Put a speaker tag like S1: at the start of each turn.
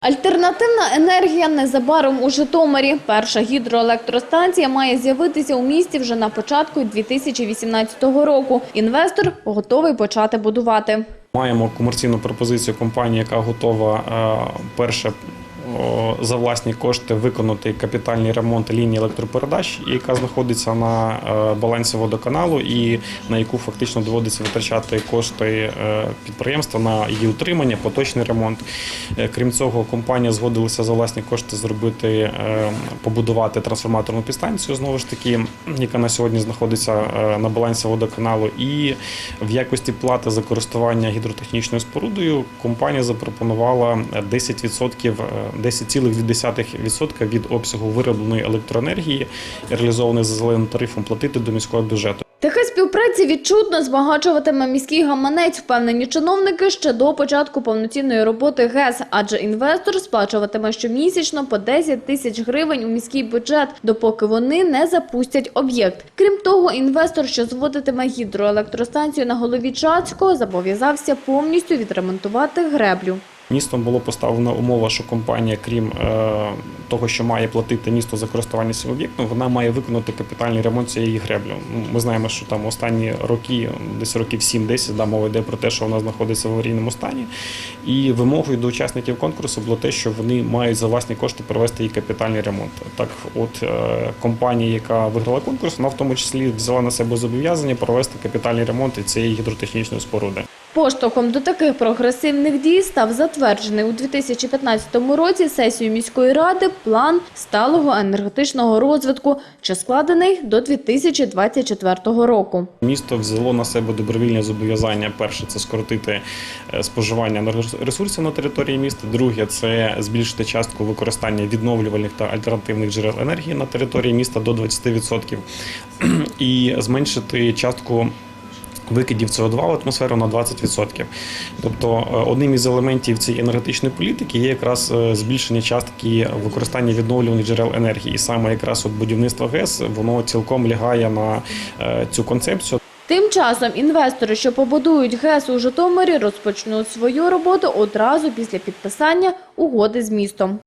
S1: Альтернативна енергія незабаром у Житомирі. Перша гідроелектростанція має з'явитися у місті вже на початку 2018 року. Інвестор готовий почати будувати.
S2: Маємо комерційну пропозицію компанії, яка готова е, перше за власні кошти виконати капітальний ремонт лінії електропередач, яка знаходиться на е, балансі водоканалу, і на яку фактично доводиться витрачати кошти е, підприємства на її утримання, поточний ремонт. Е, Крім цього, компанія згодилася за власні кошти зробити побудувати трансформаторну підстанцію, знову ж таки, яка на сьогодні знаходиться на балансі водоканалу. І в якості плати за користування гідротехнічною спорудою компанія запропонувала 10%, е, 10,2% від обсягу виробленої електроенергії, реалізованої за зеленим тарифом, платити до міського бюджету.
S1: Така співпраця відчутно збагачуватиме міський гаманець, впевнені чиновники ще до початку повноцінної роботи ГЕС, адже інвестор сплачуватиме щомісячно по 10 тисяч гривень у міський бюджет, допоки вони не запустять об'єкт. Крім того, інвестор, що зводитиме гідроелектростанцію на голові Чацького, зобов'язався повністю відремонтувати греблю.
S2: Містом було поставлена умова, що компанія, крім е, того, що має платити місто за користування цим об'єктом, вона має виконати капітальний ремонт цієї греблі. Ну, Ми знаємо, що там останні роки, десь років 7-10, да, мова йде про те, що вона знаходиться в аварійному стані. І вимогою до учасників конкурсу було те, що вони мають за власні кошти провести її капітальний ремонт. Так, от е, компанія, яка виграла конкурс, вона в тому числі взяла на себе зобов'язання провести капітальний ремонт цієї гідротехнічної споруди.
S1: Поштовхом до таких прогресивних дій став затверджений у 2015 році сесією міської ради план сталого енергетичного розвитку, що складений до 2024 року.
S2: Місто взяло на себе добровільне зобов'язання. Перше це скоротити е, споживання енергоресурсів на території міста. Друге це збільшити частку використання відновлювальних та альтернативних джерел енергії на території міста до 20% і зменшити частку. Викидів СО2 в атмосферу на 20%. Тобто е, одним із елементів цієї енергетичної політики є якраз е, збільшення частки використання відновлюваних джерел енергії. І саме якраз от будівництво ГЕС воно цілком лягає на е, цю концепцію.
S1: Тим часом інвестори, що побудують ГЕС у Житомирі, розпочнуть свою роботу одразу після підписання угоди з містом.